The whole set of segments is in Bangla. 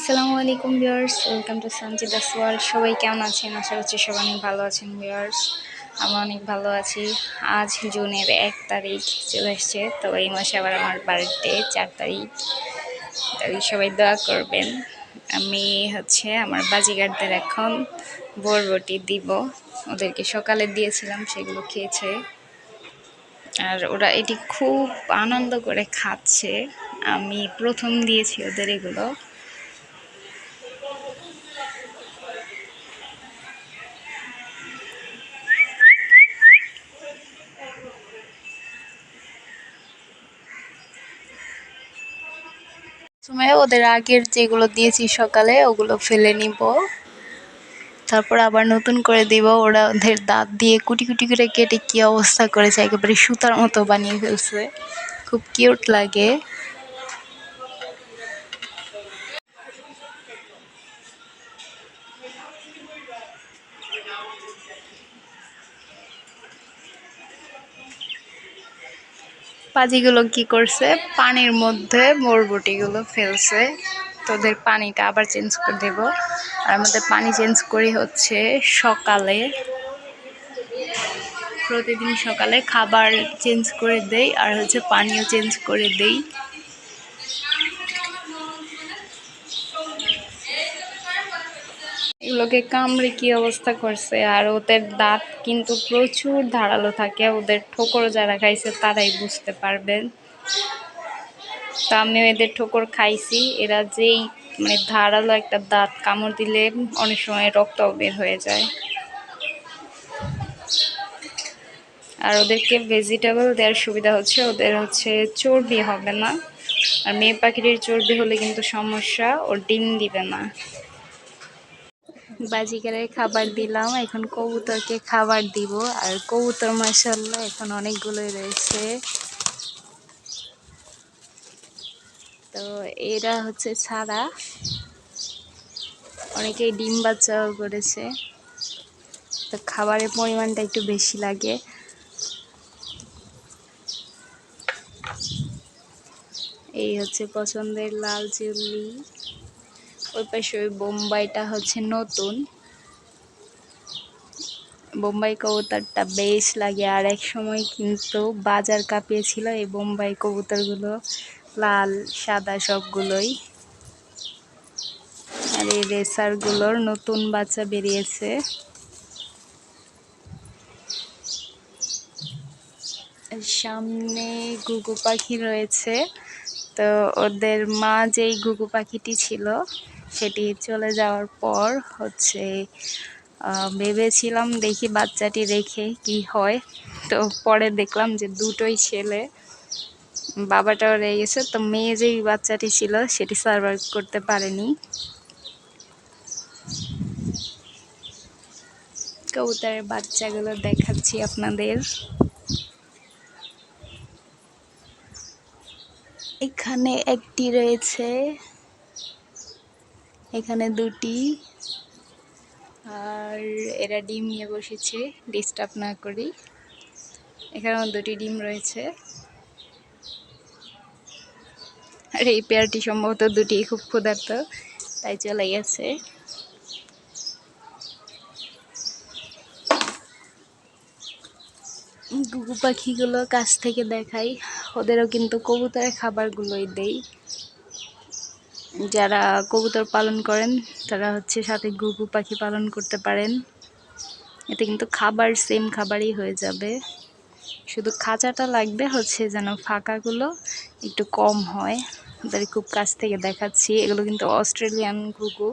আসসালামু আলাইকুম viewers, welcome to Sanji Das world সবাই কেমন আছেন? আশা করছি সবাই অনেক ভালো আছেন ভিউয়ার্স। আমি অনেক ভালো আছি। আজ জুনের এক তারিখ চলে এসছে, তো এই মাসে আবার আমার বার্থডে, চার তারিখ। তাই সবাই দোয়া করবেন। আমি হচ্ছে আমার বাজিগারদের এখন বরবটি দিব। ওদেরকে সকালে দিয়েছিলাম, সেগুলো খেয়েছে। আর ওরা এটি খুব আনন্দ করে খাচ্ছে। আমি প্রথম দিয়েছি ওদের এগুলো। ওদের আগের যেগুলো দিয়েছি সকালে, ওগুলো ফেলে নিব। তারপর আবার নতুন করে দিব, ওরা ওদের দাঁত দিয়ে কুটি কুটি করে কেটে কী অবস্থা করেছে, একেবারে সুতার মতো বানিয়ে ফেলছে। খুব কিউট লাগে। পাজিগুলো কি করছে? পানির মধ্যে মোরবটিগুলো ফেলছে। তোদের পানিটা আবার চেঞ্জ করে দেব। আর আমাদের পানি চেঞ্জ করি হচ্ছে সকালে। প্রতিদিন সকালে খাবার চেঞ্জ করে দেই আর হচ্ছে পানিও চেঞ্জ করে দেই। এগুলোকে কামড়ে কি অবস্থা করছে? আর ওদের দাঁত কিন্তু প্রচুর ধারালো থাকে, ওদের ঠোকর যারা খাইছে তারাই বুঝতে পারবেন। তো আমিও এদের ঠোকর খাইছি, এরা যেই মানে ধারালো একটা দাঁত কামড় দিলে অনেক সময় রক্ত বের হয়ে যায়। আর ওদেরকে ভেজিটেবল দেওয়ার সুবিধা হচ্ছে, ওদের হচ্ছে চর্বি হবে না। আর মেয়ে পাখিটির চর্বি হলে কিন্তু সমস্যা ও ডিম দিবে না। বাজিকারের খাবার দিলাম। এখন কবুতরকে খাবার দিব। আর কবুতর মাসাল্লাহ এখন অনেকগুলোই রয়েছে। তো এরা হচ্ছে ছাড়া। অনেকেই ডিম বাচ্চাও করেছে। তো খাবারের পরিমাণটা একটু বেশি লাগে। এই হচ্ছে পছন্দের লাল চিল্লি। ওই পাশে ওই বোম্বাইটা হচ্ছে নতুন। বোম্বাই কবুতরটা বেশ লাগে, আর এক সময় কিন্তু বাজার কাঁপিয়েছিল এই বোম্বাই কবুতরগুলো, লাল, সাদা সবগুলোই। আর এই রেসারগুলোর নতুন বাচ্চা বেরিয়েছে। সামনে গুগু পাখি রয়েছে, তো ওদের মা যেই গুগু পাখিটি ছিল সেটি চলে যাওয়ার পর হচ্ছে ভেবেছিলাম দেখি বাচ্চাটি রেখে কি হয়। তো পরে দেখলাম যে দুটোই ছেলে। বাবাটাও রয়ে গেছে। তো মেয়ে যেই বাচ্চাটি ছিল সেটি সার্ভাইভ করতে পারেনি। কবুতরের বাচ্চাগুলো দেখাচ্ছি আপনাদের। এখানে একটি রয়েছে এখানে দুটি। আর এরা ডিম নিয়ে বসেছে ডিস্টার্ব না করি এখানেও দুটি ডিম রয়েছে। আর এই পেয়ারটি সম্ভবত দুটি খুব ক্ষুধার্ত, তাই চলে গেছে। গুগু পাখিগুলো কাছ থেকে দেখাই, ওদেরও কিন্তু কবুতরের খাবারগুলোই দেই। যারা কবুতর পালন করেন, তারা হচ্ছে সাথে ঘুঘু পাখি পালন করতে পারেন। এতে কিন্তু খাবার সেম খাবারই হয়ে যাবে। শুধু খাঁচাটা লাগবে হচ্ছে যেন ফাঁকাগুলো একটু কম হয়। তাদের খুব কাছ থেকে দেখাচ্ছি। এগুলো কিন্তু অস্ট্রেলিয়ান গুগু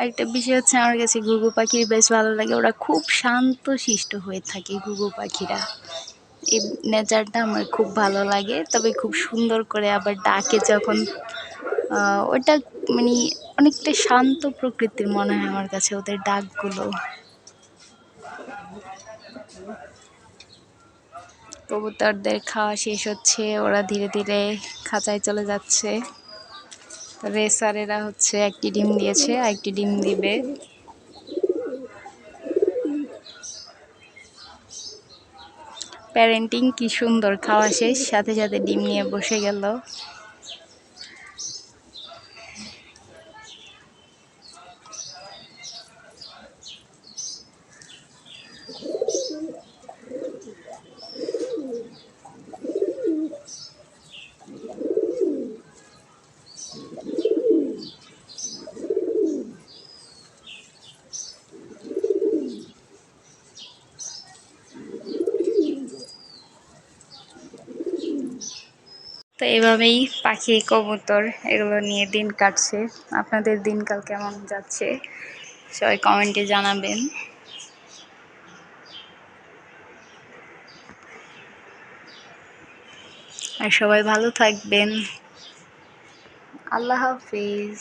আরেকটা বিষয় হচ্ছে আমার কাছে ঘুঘু পাখির বেশ ভালো লাগে। ওরা খুব শান্ত শিষ্ট হয়ে থাকে ঘুঘু পাখিরা। এই নেচারটা আমার খুব ভালো লাগে। তবে খুব সুন্দর করে আবার ডাকে যখন ওটা মানে অনেকটা শান্ত প্রকৃতির মনে হয় আমার কাছে ওদের ডাকগুলো। কবুতরদের খাওয়া শেষ হচ্ছে, ওরা ধীরে ধীরে খাঁচায় চলে যাচ্ছে। রেসারেরা হচ্ছে একটি ডিম দিয়েছে আর একটি ডিম দিবে। প্যারেন্টিং কি সুন্দর, খাওয়া শেষ, সাথে সাথে ডিম নিয়ে বসে গেল। তো এভাবেই পাখি, কবুতর এগুলো নিয়ে দিন কাটছে। আপনাদের দিনকাল কেমন যাচ্ছে? সবাই কমেন্টে জানাবেন। আর সবাই ভালো থাকবেন। আল্লাহ হাফিজ।